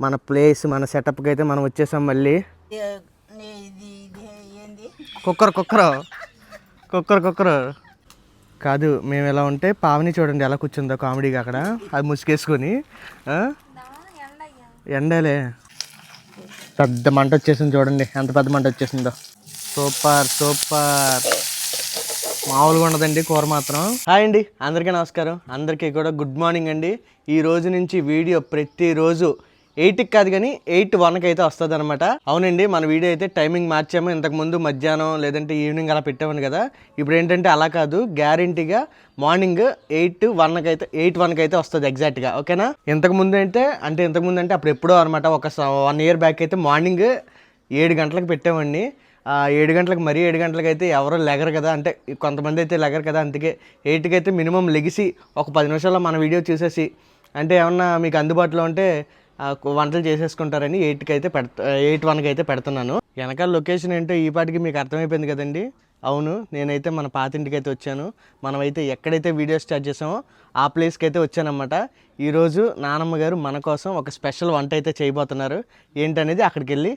మన ప్లేస్ మన సెటప్కి అయితే మనం వచ్చేసాం మళ్ళీ. Cooker cooker. Cooker cooker. కాదు మేము ఎలా ఉంటే పావని చూడండి ఎలా కూర్చుందో కామెడీగా అక్కడ. అది ముసుగేసుకొని? ఎండలే. పెద్ద మంట వచ్చేసింది చూడండి. ఎంత పెద్ద మంట వచ్చేసిందో. Super super. మామూలుగా ఉండదండి కూర మాత్రం. హాయ్ అండి అందరికీ నమస్కారం. అందరికీ కూడా గుడ్ మార్నింగ్ అండి. ఈ రోజు నుంచి వీడియో ప్రతిరోజు ఎయిట్కి కాదు కానీ ఎయిట్ వన్కి అయితే వస్తుంది అనమాట అవునండి మన వీడియో అయితే టైమింగ్ మార్చాము. ఇంతకుముందు మధ్యాహ్నం లేదంటే ఈవినింగ్ అలా పెట్టామని కదా. ఇప్పుడు ఏంటంటే అలా కాదు గ్యారంటీగా మార్నింగ్ ఎయిట్ వన్కి అయితే ఎయిట్ వన్కి అయితే వస్తుంది ఎగ్జాక్ట్గా. ఓకేనా? ఇంతకుముందు అంటే అంటే ఇంతకుముందు అంటే అప్పుడు ఎప్పుడో అనమాట ఒక వన్ ఇయర్ బ్యాక్ అయితే మార్నింగ్ ఏడు గంటలకు పెట్టామండి ఏడు గంటలకు మరీ ఏడు గంటలకు అయితే ఎవరో లెగరు కదా. అంటే కొంతమంది అయితే లెగరు కదా. అందుకే ఎయిట్కి అయితే మినిమం లెగిసి ఒక పది నిమిషాల్లో మన వీడియో చూసేసి అంటే ఏమన్నా మీకు అందుబాటులో ఉంటే వంటలు చేసేసుకుంటారని ఎయిట్కి అయితే పెడతా ఎయిట్ వన్కి అయితే పెడుతున్నాను. వెనకాల లొకేషన్ ఏంటో ఈ పాటికి మీకు అర్థమైపోయింది కదండి? అవును నేనైతే మన పాతింటికి అయితే వచ్చాను. మనమైతే ఎక్కడైతే వీడియో స్టార్ట్ చేసామో ఆ ప్లేస్కి అయితే వచ్చానమాట ఈరోజు నానమ్మ గారు మన కోసం ఒక స్పెషల్ వంట అయితే చేయబోతున్నారు. ఏంటనేది అక్కడికి వెళ్ళి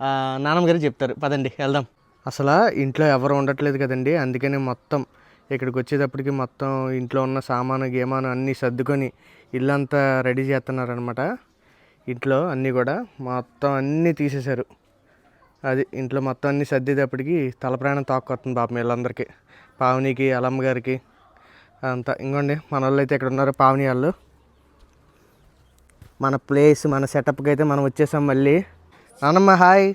నానమ్మగారు నానమ్మ గారు చెప్తారు. పదండి వెళ్దాం. అసలు ఇంట్లో ఎవరు ఉండట్లేదు కదండి. అందుకని మొత్తం ఇక్కడికి వచ్చేటప్పటికి మొత్తం ఇంట్లో ఉన్న సామాను గేమాను అన్నీ సర్దుకొని ఇల్లంతా రెడీ చేస్తున్నారనమాట ఇంట్లో అన్నీ కూడా మొత్తం అన్నీ తీసేశారు. అది ఇంట్లో మొత్తం అన్నీ సర్దేటప్పటికి తల ప్రాణం తాకొస్తుంది పాపం వీళ్ళందరికీ. పావనికి అలమ్మ గారికి అంతా. ఇంకోండి మన వాళ్ళు అయితే ఇక్కడ ఉన్నారు పావని వాళ్ళు. మన ప్లేస్ మన సెటప్కి అయితే మనం వచ్చేసాం మళ్ళీ. నానమ్మ హాయ్.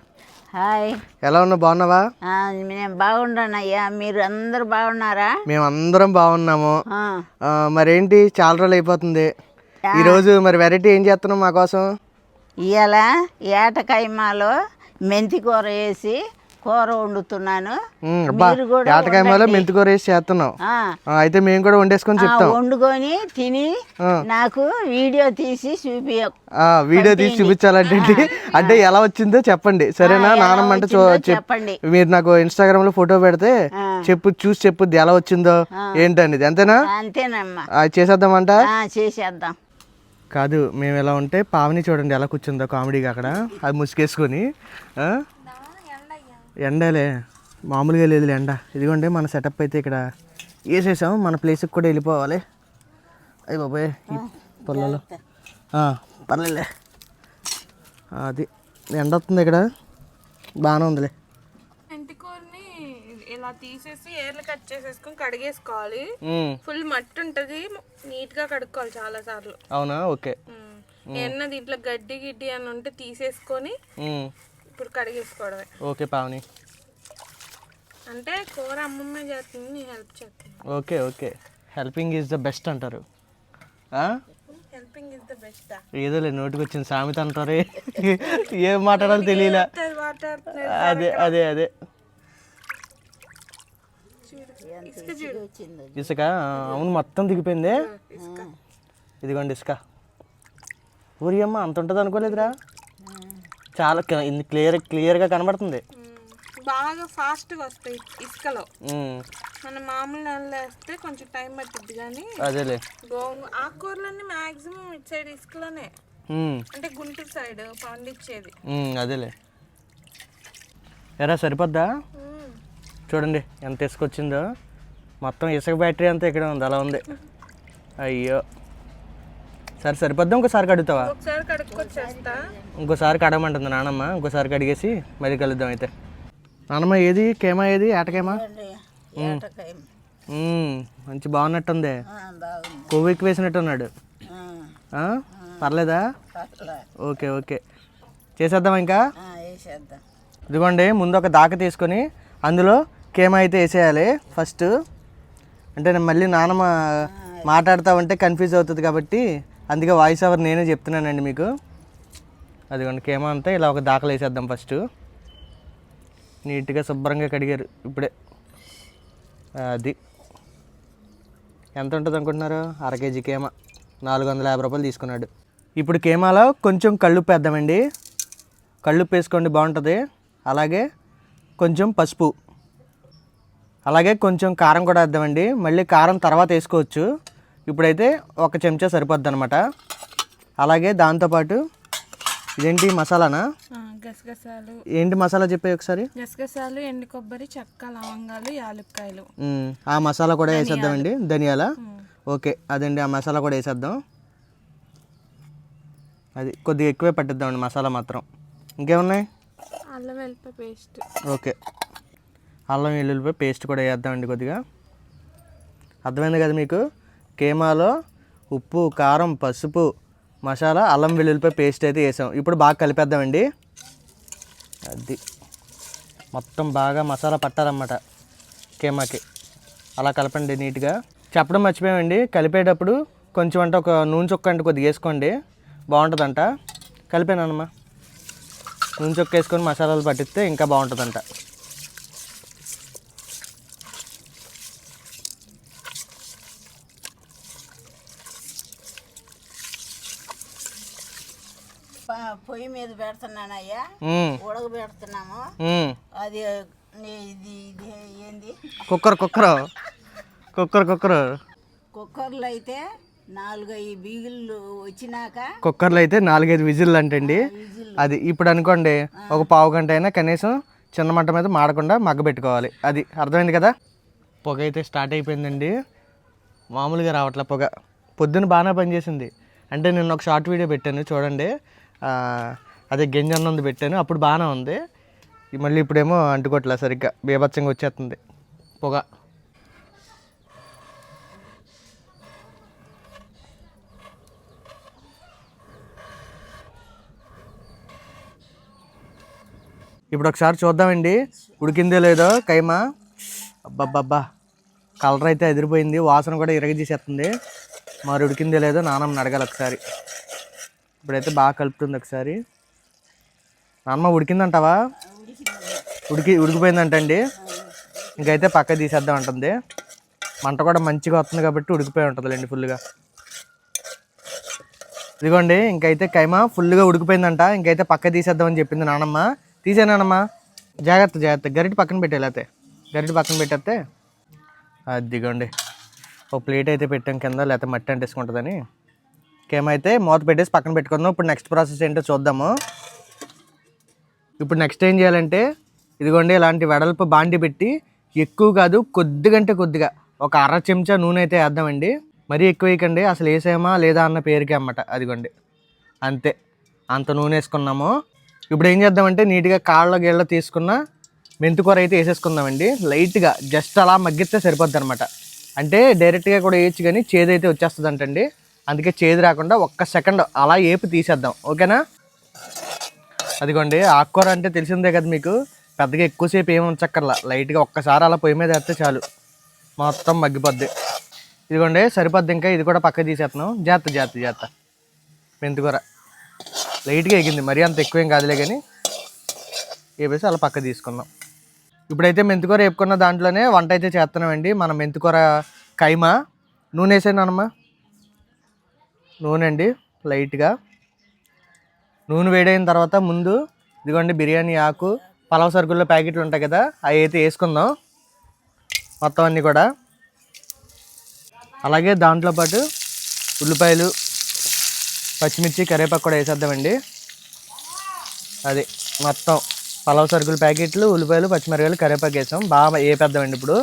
హాయ్. ఎలా ఉన్నావు? బాగున్నావా? నేను బాగుండానయ్యా మీరు అందరు బాగున్నారా? మేము అందరం బాగున్నాము మరేంటి? చాలా రోజులు అయిపోతుంది. ఈరోజు మరి వెరైటీ ఏం చేస్తున్నావు మా కోసం? ఇవాళ ఏటకైమాలో మెంతి కూర వేసి కూర వండుతున్నాను. మీరు కూడా ఏటకాయమాలో మెంతికూర వేసి చేస్తున్నావు. ఆ, ఆ, అయితే మేము కూడా వండేసుకొని చెప్తాం. వండుకొని తిని. నాకు వీడియో తీసి చూపి వీడియో తీసి చూపించాలంటే? అంటే ఎలా వచ్చిందో చెప్పండి. సరేనా? నానమ్మ అంటే చెప్పండి. మీరు నాకు ఇన్స్టాగ్రామ్లో ఫోటో పెడితే. చెప్పు చూసి చెప్పుద్ది ఎలా వచ్చిందో ఏంటనేది. అంతేనా? అంతేనమ్మా. చేసేద్దామంట? చేసేద్దాం. కాదు మేము ఎలా ఉంటే పావని చూడండి ఎలా కూర్చుందో కామెడీగా అక్కడ. అది ముసుగేసుకొని ఎండలే. మామూలుగా లేదు ఎండ. ఇదిగోండి మన సెటప్ అయితే ఇక్కడ వేసేసాం. మన ప్లేస్కి కూడా వెళ్ళిపోవాలి. అయ్యి బాబాయ్ ఈ పొలాలు పర్లేదులే. అది ఎండ వస్తుంది ఇక్కడ. బాగానే ఉందిలే. ఇలా తీసేసి ఏర్లు కట్ చేసేసుకొని కడిగేసుకోవాలి. ఫుల్ మట్టి ఉంటుంది. నీట్గా కడుక్కోవాలి చాలా సార్లు. అవునా? ఓకే. ఏమన్నా దీంట్లో గడ్డి గిడ్డి అని ఉంటే తీసేసుకొని ఇప్పుడు కడిగేసుకోవడమే. ఓకే పావని. అంటే కూర అమ్మమ్మ చేస్తుంది నేను హెల్ప్ చేస్తాను. Okay okay. Helping is the best అంటారు? Helping is the best? ఏదోలే నోటికి వచ్చిన సామెత అంటారే. ఏం మాట్లాడాలో తెలియలే అదే అదే అదే. ఇసుక అవును మొత్తం దిగిపోయింది? ఇదిగోండి ఇసుక. ఊరి అమ్మ అంత ఉంటుంది అనుకోలేదురా. చాలా క్లియర్ క్లియర్గా కనబడుతుంది. బాగా ఫాస్ట్గా వస్తాయి ఇసుకలో. మన మామూలు నెలలో వేస్తే కొంచెం టైం పట్టిద్ది కానీ అదేలే. గోంగు ఆకుకూరలన్నీ మాక్సిమం ఇటు సైడ్ ఇసుకలోనే అంటే గుంటూరు సైడ్ పండించేది అదేలే. ఎరా సరిపోద్దా? చూడండి ఎంత ఇసుక వచ్చిందో మొత్తం ఇసుక బ్యాటరీ అంతా ఇక్కడ ఉంది అలా ఉంది. అయ్యో. సరే సరిపోద్దా? ఇంకోసారి కడుగుతావా? ఇంకోసారి కడగమంటుంది నానమ్మ. ఇంకోసారి కడిగేసి మళ్ళీ కలుద్దాం అయితే. నానమ్మ ఏది? కేమా ఏది? ఏటకేమా మంచి బాగున్నట్టుంది. కొవ్వు ఎక్కువ వేసినట్టున్నాడు? పర్లేదా? Okay okay. చేసేద్దాం ఇంకా? ఇదిగోండి ముందు ఒక దాక తీసుకొని అందులో కేమా అయితే వేసేయాలి. ఫస్ట్ అంటే నేను మళ్ళీ నానమ్మ మాట్లాడుతూ ఉంటే కన్ఫ్యూజ్ అవుతుంది కాబట్టి అందుకే వాయిస్ ఓవర్ నేనే చెప్తున్నానండి మీకు. అదిగోండి కేమా అంతా ఇలా ఒక దాఖలు వేసేద్దాం ఫస్ట్ నీట్గా శుభ్రంగా కడిగారు ఇప్పుడే. అది. ఎంత ఉంటుంది అనుకుంటున్నారు? అర కేజీ కేమా. నాలుగు వందల యాభై రూపాయలు తీసుకున్నాడు. ఇప్పుడు కేమాలో కొంచెం కళ్ళుప్పు వేద్దామండి. కళ్ళుప్పు వేసుకోండి బాగుంటుంది. అలాగే కొంచెం పసుపు. అలాగే కొంచెం కారం కూడా వేద్దామండి. మళ్ళీ కారం తర్వాత వేసుకోవచ్చు. ఇప్పుడైతే ఒక చెంచా సరిపోద్ది అనమాట అలాగే దాంతోపాటు ఇదేంటి మసాలానా? గసగసాలు. ఏంటి మసాలా చెప్పే ఒకసారి? గసగసాలు ఎండు కొబ్బరి చెక్క లవంగాలు యాలక్కాయలు. ఆ మసాలా కూడా వేసేద్దామండి. ధనియాల? ఓకే. అదండి ఆ మసాలా కూడా వేసేద్దాం. అది కొద్దిగా ఎక్కువే పట్టిద్దామండి మసాలా మాత్రం. ఇంకేమున్నాయి? అల్లం వెల్లిపాయ పేస్ట్. ఓకే. అల్లం వెల్లుల్లిపాయ పేస్ట్ కూడా వేద్దామండి కొద్దిగా. అర్థమైంది కదా మీకు? కేమాలో ఉప్పు కారం పసుపు మసాలా అల్లం వెల్లుల్లిపాయ పేస్ట్ అయితే వేసాం. ఇప్పుడు బాగా కలిపేద్దామండి. అది. మొత్తం బాగా మసాలా పట్టాలన్నమాట కేమాకి. అలా కలపండి నీట్గా. చెప్పడం మర్చిపోయామండి. కలిపేటప్పుడు కొంచెం అంటే ఒక నూనె చుక్క అంటే కొద్దిగా వేసుకోండి. బాగుంటుందంట. కలిపానమ్మా. నూనె చుక్క వేసుకొని మసాలాలు పట్టిస్తే ఇంకా బాగుంటుందంట. పొయ్యి మీద పెడుతున్నానయ్యా. మ్మ్. ఉడకబెడుతున్నాము మ్మ్. అది ఇది ఇది ఏంది? Cooker cooker. Cooker cooker. కుక్కర్లో అయితే నాలుగు ఐదు బీగులు వచ్చినాక కుక్కర్లో అయితే నాలుగైదు విజిల్లు అంటండి. అది ఇప్పుడు అనుకోండి ఒక పావు గంట అయినా కనీసం చిన్న మంట మీద మాడకుండా మగ్గబెట్టుకోవాలి అది అర్థమైంది కదా? పొగ అయితే స్టార్ట్ అయిపోయిందండి. మామూలుగా రావట్లే పొగ. పొద్దున్న బాగానే పనిచేసింది. అంటే నేను ఒక షార్ట్ వీడియో పెట్టాను చూడండి. అదే గింజ గింజన్నంది పెట్టాను. అప్పుడు బాగానే ఉంది. మళ్ళీ ఇప్పుడేమో అంటుకోవట్లే సరిగ్గా. బీభత్సంగా వచ్చేస్తుంది. పొగ. ఇప్పుడు ఒకసారి చూద్దామండి. ఉడికిందే లేదో కైమా? అబ్బబ్బబ్బా. కలర్ అయితే ఎదిరిపోయింది. వాసన కూడా ఇరగజీసేస్తుంది మరి ఉడికిందే లేదో నానమ్మని అడగాలి ఒకసారి. ఇప్పుడైతే బాగా కలుపుతుంది ఒకసారి. నాన్నమ్మ ఉడికిందంటావా? ఉడికి ఉడికిపోయిందంటండి ఇంకైతే పక్క తీసేద్దాం అంటుంది. మంట కూడా మంచిగా వస్తుంది కాబట్టి ఉడికిపోయి ఉంటుందిలేండి ఫుల్గా ఇదిగోండి ఇంకైతే కైమా ఫుల్గా ఉడికిపోయిందంట. ఇంకైతే పక్క తీసేద్దామని చెప్పింది నానమ్మ. తీసేనానమ్మ జాగ్రత్త జాగ్రత్త. గరిటి పక్కన పెట్టేలాతే గరిటి పక్కన పెట్టేస్తే. అదిగోండి. ఓ ప్లేట్ అయితే పెట్టాం కింద లేకపోతే మట్టి అంటేసుకుంటుందని ఇంకేమైతే మూత పెట్టేసి పక్కన పెట్టుకుందాం. ఇప్పుడు నెక్స్ట్ ప్రాసెస్ ఏంటో చూద్దాము. ఇప్పుడు నెక్స్ట్ ఏం చేయాలంటే ఇదిగోండి ఇలాంటి వెడల్పు బాండి పెట్టి ఎక్కువ కాదు కొద్దిగా అంటే కొద్దిగా ఒక అర చెంచా నూనె అయితే వేద్దామండి. మరీ ఎక్కువ వేయకండి అసలు వేసేమా లేదా అన్న పేరుకే అన్నమాట. అదిగోండి అంతే. అంత నూనె వేసుకున్నాము. ఇప్పుడు ఏం చేద్దామంటే నీట్గా కాళ్ళ గీళ్ళ తీసుకున్న మెంతికూర అయితే వేసేసుకుందామండి. లైట్గా జస్ట్ అలా మగ్గిస్తే సరిపోద్ది అనమాట అంటే డైరెక్ట్గా కూడా వేయచ్చు కానీ చేదైతే వచ్చేస్తుంది అంటండి అందుకే చేదు రాకుండా ఒక్క సెకండ్ అలా ఏపి తీసేద్దాం. ఓకేనా? అదిగోండి ఆకుకూర అంటే తెలిసిందే కదా మీకు. పెద్దగా ఎక్కువసేపు ఏమి ఉంచక్కర్లా. లైట్గా ఒక్కసారి అలా పొయ్యి మీద వేస్తే చాలు. మొత్తం మగ్గిపోద్ది. ఇదిగోండి సరిపోద్ది ఇంకా. ఇది కూడా పక్క తీసేస్తున్నాం జాగ్రత్త జాగ్రత్త జాగ్రత్త. మెంతికూర. లైట్గా ఎగింది మరీ అంత ఎక్కువేం కాదులే కానీ వేపేసి అలా పక్క తీసుకుందాం. ఇప్పుడైతే మెంతికూర వేపుకున్న దాంట్లోనే వంట అయితే చేస్తున్నామండి మన మెంతికూర కైమా. నూనె వేసానమ్మా నూనె అండి లైట్గా. నూనె వేడైన తర్వాత ముందు ఇదిగోండి బిర్యానీ ఆకు పలావ్ సరుకుల్లో ప్యాకెట్లు ఉంటాయి కదా అవి అయితే వేసుకుందాం. మొత్తం అన్నీ కూడా. అలాగే దాంట్లో పాటు ఉల్లిపాయలు పచ్చిమిర్చి కరివేపాకు కూడా వేసేద్దామండి. అది మొత్తం పలావ్ సరుకుల ప్యాకెట్లు ఉల్లిపాయలు పచ్చిమిరకాయలు కరివేపాకు వేసాం. బాగా వేపేద్దామండి ఇప్పుడు.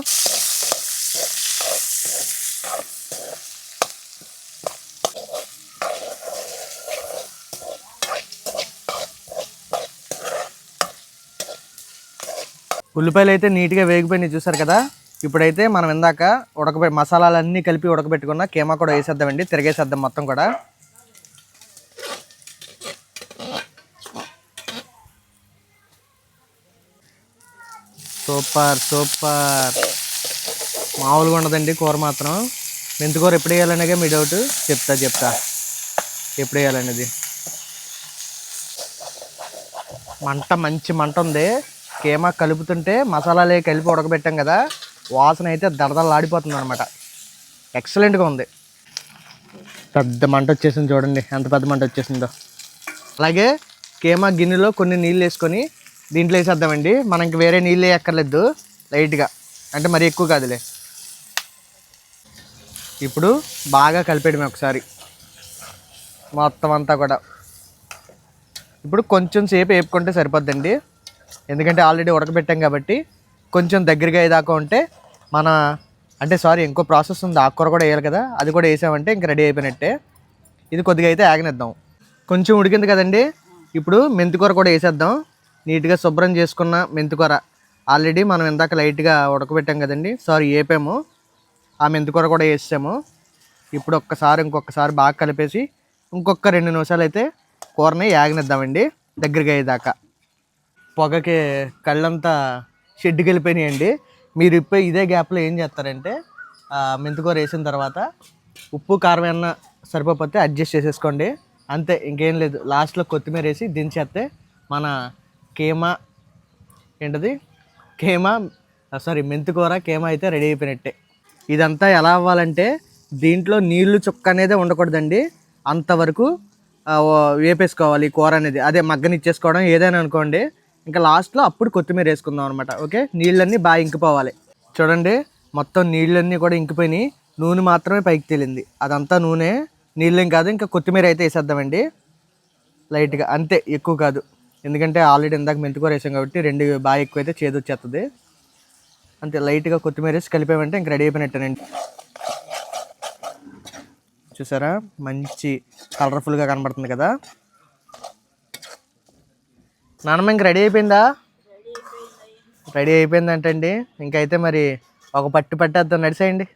ఉల్లిపాయలు అయితే నీట్గా వేగిపోయినాయి చూసారు కదా? ఇప్పుడైతే మనం ఇందాక ఉడకబె మసాలాలన్నీ కలిపి ఉడకబెట్టుకున్న కేమా కూడా వేసేద్దామండి. తిరిగేసేద్దాం మొత్తం కూడా. Super super. మామూలుగా ఉండదండి కూర మాత్రం. మెంతికూర ఎప్పుడు వేయాలనేగా మీ డౌట్? చెప్తా చెప్తా. ఎప్పుడు వేయాలనేది? మంట మంచి మంట ఉంది. కేమా కలుపుతుంటే మసాలాలు కలిపి ఉడకబెట్టాం కదా వాసన అయితే దడదలాడిపోతుంది అనమాట ఎక్సలెంట్గా ఉంది. పెద్ద మంట వచ్చేసింది చూడండి. ఎంత పెద్ద మంట వచ్చేసిందో. అలాగే కేమా గిన్నెలో కొన్ని నీళ్ళు వేసుకొని దీంట్లో వేసేద్దామండి. మనకి వేరే నీళ్ళు వేయక్కర్లేదు లైట్గా. అంటే మరి ఎక్కువ కాదులే. ఇప్పుడు బాగా కలిపేయడమే ఒకసారి. మొత్తం అంతా కూడా. ఇప్పుడు కొంచెం సేపు వేపుకుంటే సరిపోద్దండి. ఎందుకంటే ఆల్రెడీ ఉడకబెట్టాం కాబట్టి కొంచెం దగ్గరగా అయ్యేదాకా ఉంటే మన అంటే సారీ ఇంకో ప్రాసెస్ ఉంది. ఆకుకూర కూడా వేయాలి కదా అది కూడా వేసామంటే ఇంక రెడీ అయిపోయినట్టే. ఇది కొద్దిగా అయితే ఆగనిద్దాం. కొంచెం ఉడికింది కదండి. ఇప్పుడు మెంతికూర కూడా వేసేద్దాం. నీట్గా శుభ్రం చేసుకున్న మెంతికూర. ఆల్రెడీ మనం ఇందాక లైట్గా ఉడకబెట్టాం కదండి. సారీ వేపాము. ఆ మెంతికూర కూడా వేసాము. ఇప్పుడు ఒక్కసారి ఇంకొకసారి బాగా కలిపేసి ఇంకొక రెండు నిమిషాలు అయితే కూరని యాగనిద్దామండి దగ్గరికి అయ్యేదాకా. పొగకి కళ్ళంతా షెడ్కి వెళ్ళిపోయినాయండి మీరు ఇప్పుడు ఇదే గ్యాప్లో ఏం చేస్తారంటే ఆ, మెంతికూర వేసిన తర్వాత ఉప్పు కారం ఏమన్నా సరిపోతే అడ్జస్ట్ చేసేసుకోండి. అంతే ఇంకేం లేదు. లాస్ట్లో కొత్తిమీర వేసి దించేస్తే మన కేమా ఏంటది? కేమా సారీ మెంతికూర కేమా అయితే రెడీ అయిపోయినట్టే. ఇదంతా ఎలా అవ్వాలంటే దీంట్లో నీళ్ళు చుక్క అనేది ఉండకూడదండి. అంతవరకు వేపేసుకోవాలి ఈ కూర అనేది. అదే మగ్గనిచ్చేసుకోవడం ఏదైనా అనుకోండి ఇంకా లాస్ట్లో అప్పుడు కొత్తిమీర వేసుకుందాం అనమాట ఓకే? నీళ్ళన్నీ బాగా ఇంకిపోవాలి. చూడండి మొత్తం నీళ్ళన్నీ కూడా ఇంకిపోయినాయి. నూనె మాత్రమే పైకి తేలింది. అదంతా నూనె నీళ్ళేం కాదు ఇంకా కొత్తిమీర అయితే వేసేద్దామండి. లైట్గా అంతే ఎక్కువ కాదు. ఎందుకంటే ఆల్రెడీ ఇందాక మెంతికూర వేసాం కాబట్టి రెండు బాగా ఎక్కువ అయితే చేదు వచ్చేస్తుంది అంతే లైట్గా కొత్తిమీర వేసి కలిపామంటే ఇంక రెడీ అయిపోయినట్టేనండి. చూసారా? మంచి కలర్ఫుల్గా కనబడుతుంది కదా? నాన్నమ్మ ఇంక రెడీ అయిపోయిందా? రెడీ అయిపోయిందంటండి. ఇంకైతే మరి ఒక పట్టు పట్టేద్దాం నడిసేయండి.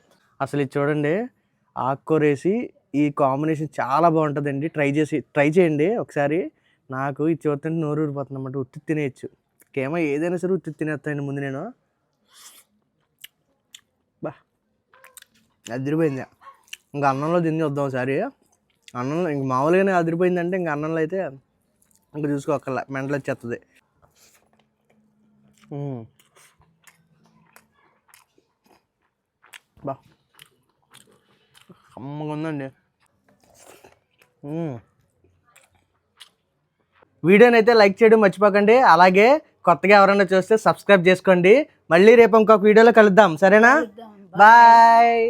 అసలు ఇది చూడండి ఆకుకూర వేసి ఈ కాంబినేషన్ చాలా బాగుంటుందండి. ట్రై చేసి ట్రై చేయండి ఒకసారి. నాకు ఇది చూస్తుంటే నోరు ఊరిపోతుంది అన్నమాట. ఉత్తి తినేయచ్చు. కేమో ఏదైనా సరే ఉత్తి తినేస్తానండి ముందు నేను. బా. అదిరిపోయింది. ఇంకా అన్నంలో తిని వద్దాం ఒకసారి. అన్నంలో ఇంక మామూలుగానే అదిరిపోయిందంటే ఇంక అన్నంలో అయితే ఇంకా చూసుకోకల్లా మెంటలు వచ్చేస్తుంది మ్మ్. బా. కమ్మగా ఉందండి. వీడియోని అయితే లైక్ చేయడం మర్చిపోకండి. అలాగే కొత్తగా ఎవరైనా చూస్తే సబ్స్క్రైబ్ చేసుకోండి. మళ్ళీ రేపు ఇంకొక వీడియోలో కలుద్దాం. సరేనా? బాయ్.